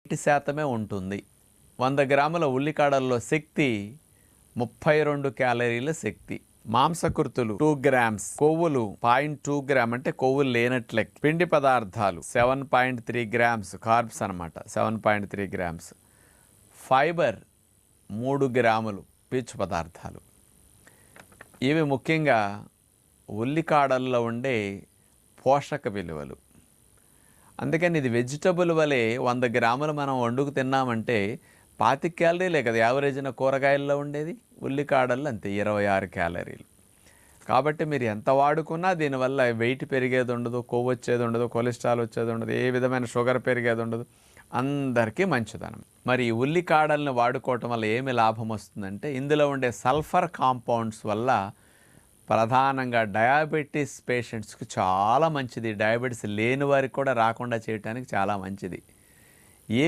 నీటి శాతమే ఉంటుంది. వంద గ్రాముల ఉల్లికాడల్లో శక్తి ముప్పై రెండు క్యాలరీల శక్తి. మాంసకృతులు టూ గ్రామ్స్. కొవ్వులు పాయింట్ టూ గ్రామ్ అంటే కొవ్వులు లేనట్లే పిండి పదార్థాలు seven point three grams. Carbs అనమాట seven point three grams. Fibre మూడు గ్రాములు. పీచు పదార్థాలు. ఇవి ముఖ్యంగా ఉల్లికాడల్లో ఉండే పోషక విలువలు. అందుకని ఇది వెజిటబుల్ వలె వంద గ్రాములు మనం వండుకు తిన్నామంటే పాతి క్యాలరీలే కదా. యావరేజ్న కూరగాయల్లో ఉండేది ఉల్లికాడల్లో అంతే ఇరవై ఆరు క్యాలరీలు. కాబట్టి మీరు ఎంత వాడుకున్నా దీనివల్ల వెయిట్ పెరిగేది ఉండదు కొవ్వు వచ్చేది ఉండదు కొలెస్ట్రాల్ వచ్చేది ఉండదు ఏ విధమైన షుగర్ పెరిగేది ఉండదు. అందరికీ మంచిదనం. మరి ఉల్లికాడల్ని వాడుకోవటం వల్ల ఏమి లాభం వస్తుందంటే ఇందులో ఉండే సల్ఫర్ కాంపౌండ్స్ వల్ల ప్రధానంగా డయాబెటీస్ పేషెంట్స్కి చాలా మంచిది. డయాబెటీస్ లేని వారికి కూడా రాకుండా చేయడానికి చాలా మంచిది.